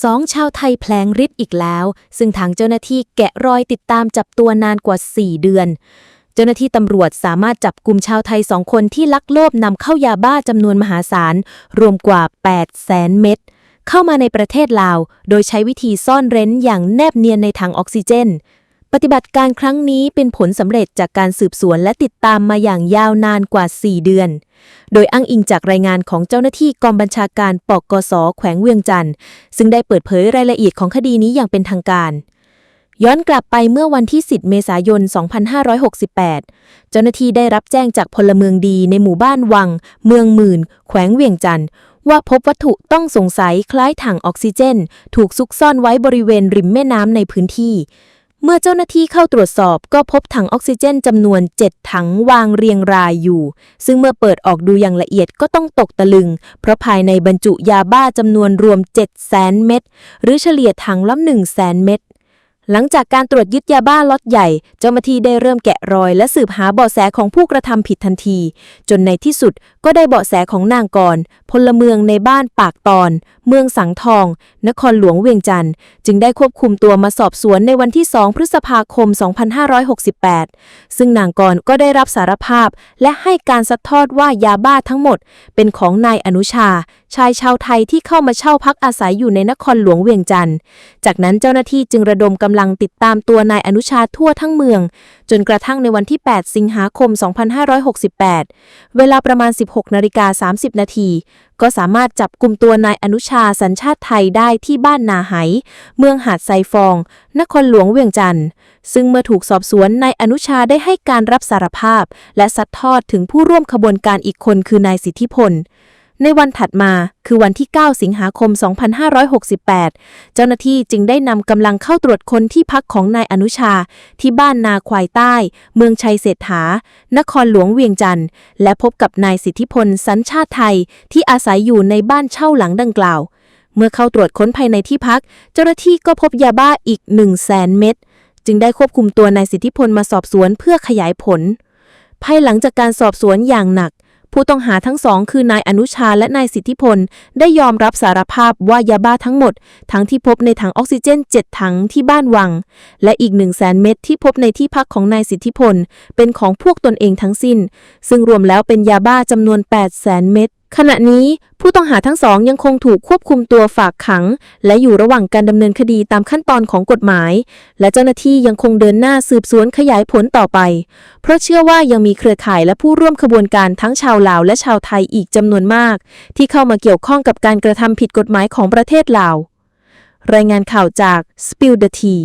สองชาวไทยแผลงฤทธิ์อีกแล้ว ซึ่งทางเจ้าหน้าที่แกะรอยติดตามจับตัวนานกว่า 4 เดือน เจ้าหน้าที่ตำรวจสามารถจับกลุ่มชาวไทยสองคนที่ลักลอบนำเข้ายาบ้าจำนวนมหาศาล รวมกว่า8แสนเม็ดเข้ามาในประเทศลาว โดยใช้วิธีซ่อนเร้นอย่างแนบเนียนในถังออกซิเจน ปฏิบัติการครั้งนี้เป็นผลสำเร็จจากการสืบสวนและติดตามมาอย่างยาวนานกว่า 4 เดือน โดยอ้างอิงจากรายงานของเจ้าหน้าที่กองบัญชาการปกสแขวงเวียงจันทร์ซึ่งได้เปิดเผยรายละเอียดของคดีนี้อย่างเป็นทางการย้อนกลับไปเมื่อวันที่ 10 เมษายน 2568 เจ้าหน้าที่ได้รับแจ้งจากพลเมืองดีในหมู่บ้านวัง เมืองหมื่น แขวงเวียงจันทร์ว่าพบวัตถุต้องสงสัยคล้ายถังออกซิเจน ถูกซุกซ่อนไว้บริเวณริมแม่น้ำในพื้นที่ เมื่อเจ้าหน้าที่เข้าตรวจสอบก็พบถังออกซิเจนจำนวน 7 ถังวางเรียงรายอยู่ ซึ่งเมื่อเปิดออกดูอย่างละเอียดก็ต้องตกตะลึง เพราะภายในบรรจุยาบ้าจำนวนรวม 7 0 0แสนเม็ดหรือเฉลี่ยถังละ1 0 0 0 0แสนเม็ดหลังจากการตรวจยึดยาบ้าล็อตใหญ่ เจ้าหน้าที่ได้เริ่มแกะรอย และสืบหาเบาะแสของผู้กระทำผิดทันที จนในที่สุดก็ได้เบาะแสของนางกรพลเมืองในบ้านปากตอนเมืองสังทอง นครหลวงเวียงจันทร์จึงได้ควบคุมตัวมาสอบสวนในวันที่ 2 พฤษภาคม 2568 ซึ่งนางกรก็ได้รับสารภาพ และให้การซัดทอดว่ายาบ้าทั้งหมด เป็นของนายอนุชา ชายชาวไทยที่เข้ามาเช่าพักอาศัยอยู่ในนครหลวงเวียงจันทร์จากนั้นเจ้าหน้าที่จึงระดมกำลังติดตามตัวนายอนุชาทั่วทั้งเมือง จนกระทั่งในวันที่ 8 สิงหาคม 2568 เวลาประมาณ 16นาฬิกา30นาที ก็สามารถจับกลุ่มตัวนายอนุชาสัญชาติไทยได้ที่บ้านนาไหเมืองหาดไซฟอง นครหลวงเวียงจันทร์ ซึ่งเมื่อถูกสอบสวนนายอนุชาได้ให้การรับสารภาพ และซัดทอดถึงผู้ร่วมขบวนการอีกคนคือนายสิทธิพล ในวันถัดมาคือวันที่ 9 สิงหาคม 2568 เจ้าหน้าที่จึงได้นำกำลังเข้าตรวจค้นที่พักของนายอนุชา ที่บ้านนาควายใต้ เมืองชัยเศรษฐา นครหลวงเวียงจันทร์ และพบกับนายสิทธิพลสัญชาติไทย ที่อาศัยอยู่ในบ้านเช่าหลังดังกล่าว เมื่อเข้าตรวจค้นภายในที่พัก เจ้าหน้าที่ก็พบยาบ้าอีก 1 0 0 0 0แสนเม็ด จึงได้ควบคุมตัวนายสิทธิพลมาสอบสวนเพื่อขยายผล ภายหลังจากการสอบสวนอย่างหนัก ผู้ต้องหาทั้งสองคือนายอนุชาและนายสิทธิพล ได้ยอมรับสารภาพว่ายาบ้าทั้งหมด ทั้งที่พบในถังออกซิเจน 7 ถังที่บ้านวัง และอีก 1 0 0 0 0แสนเม็ดที่พบในที่พักของนายสิทธิพล เป็นของพวกตนเองทั้งสิ้น ซึ่งรวมแล้วเป็นยาบ้าจำนวน 8 0 0แสนเม็ด ขณะนี้ผู้ต้องหาทั้งสองยังคงถูกควบคุมตัวฝากขัง และอยู่ระหว่างการดำเนินคดีตามขั้นตอนของกฎหมาย และเจ้าหน้าที่ยังคงเดินหน้าสืบสวนขยายผลต่อไป เพราะเชื่อว่ายังมีเครือข่ายและผู้ร่วมขบวนการทั้งชาวลาวและชาวไทยอีกจำนวนมาก ที่เข้ามาเกี่ยวข้องกับการกระทำผิดกฎหมายของประเทศลาว รายงานข่าวจาก Spill the Tea